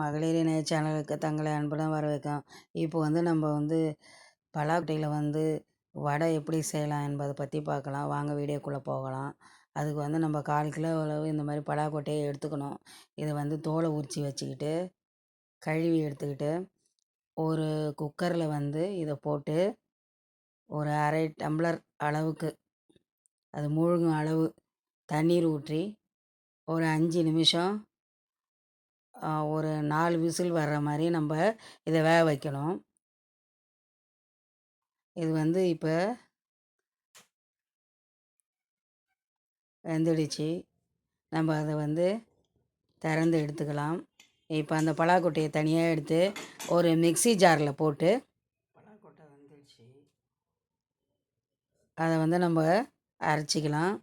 மகளிர் இணைய சேனலுக்கு தங்களை அன்புடன் வரவேற்கும் இப்போ வந்து நம்ம வந்து பலாக்கொட்டையில் வந்து வடை எப்படி செய்யலாம் என்பதை பற்றி பார்க்கலாம். வாங்க வீடியோக்குள்ளே போகலாம். அதுக்கு வந்து நம்ம கால் கிலோ அளவு இந்த மாதிரி பலாக்கொட்டையை எடுத்துக்கணும். இதை வந்து தோலை உரிச்சி வச்சுக்கிட்டு கழுவி எடுத்துக்கிட்டு ஒரு குக்கரில் வந்து இதை போட்டு ஒரு அரை டம்ளர் அளவுக்கு அது மூழ்கும் அளவு தண்ணீர் ஊற்றி ஒரு அஞ்சு நிமிஷம் ஒரு நாலு விசில் வர்ற மாதிரி நம்ம இதை வேக வைக்கணும். இது வந்து இப்போ வெந்துடுச்சு. நம்ம அதை வந்து திறந்து எடுத்துக்கலாம். இப்போ அந்த பலாக்கொட்டையை தனியாக எடுத்து ஒரு மிக்சி ஜாரில் போட்டு பலாக்கொட்டை வந்துடுச்சு. அதை வந்து நம்ம அரைச்சிக்கலாம்.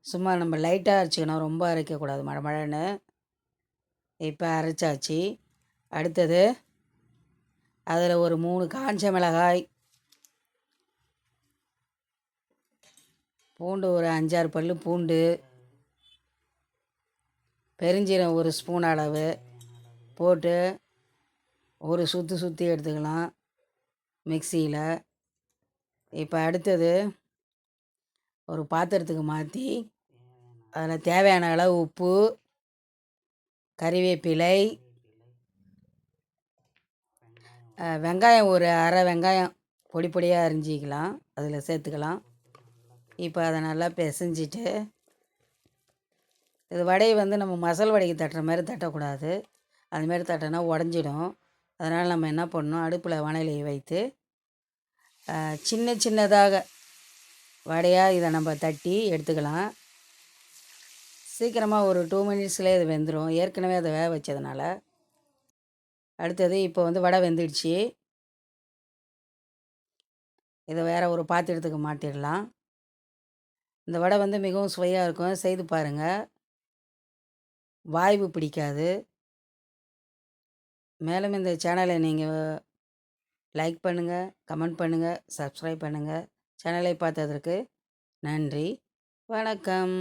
சும்மா நம்ம லைட்டாக அரைச்சிக்கணும். ரொம்ப அரைக்கக்கூடாது. மழை மழைன்னு. இப்போ அரைச்சாச்சு. அடுத்தது அதில் ஒரு மூணு காஞ்ச மிளகாய். பூண்டு ஒரு அஞ்சாறு பல் பூண்டு. பெருஞ்சீரம் ஒரு ஸ்பூன் அளவு. போட்டு ஒரு சுற்றி சுற்றி எடுத்துக்கலாம் மிக்சியில். இப்போ அடுத்தது ஒரு பாத்திரத்துக்கு மாற்றி அதில் தேவையான அளவு உப்பு கறிவேப்பிலை வெங்காயம் ஒரு அரை வெங்காயம் பொடி பொடியாக அரிஞ்சிக்கலாம். அதில் சேர்த்துக்கலாம். இப்போ அதை நல்லா பிசைஞ்சிட்டு இது வடையை வந்து நம்ம மசால் வடைக்கு தட்டுற மாதிரி தட்டக்கூடாது. அதுமாரி தட்டினா உடஞ்சிடும். அதனால் நம்ம என்ன பண்ணணும்? அடுப்பில் வானிலையை வைத்து சின்ன சின்னதாக வடையாக இதை நம்ம தட்டி எடுத்துக்கலாம். சீக்கிரமாக ஒரு டூ மினிட்ஸ்லேயே இது வெந்துடும் ஏற்கனவே அதை வேக வச்சதுனால. அடுத்தது இப்போ வந்து வடை வெந்துடுச்சு. இதை வேறு ஒரு பாத்திரத்துக்கு மாட்டிடலாம் இந்த வடை வந்து மிகவும் சுவையாக இருக்கும். செய்து பாருங்கள் வாய்வு பிடிக்காது. மேலும் இந்த சேனலை நீங்கள் லைக் பண்ணுங்கள் கமெண்ட் பண்ணுங்கள் சப்ஸ்கிரைப் பண்ணுங்கள் சேனலை பார்த்ததற்கு நன்றி. வணக்கம்.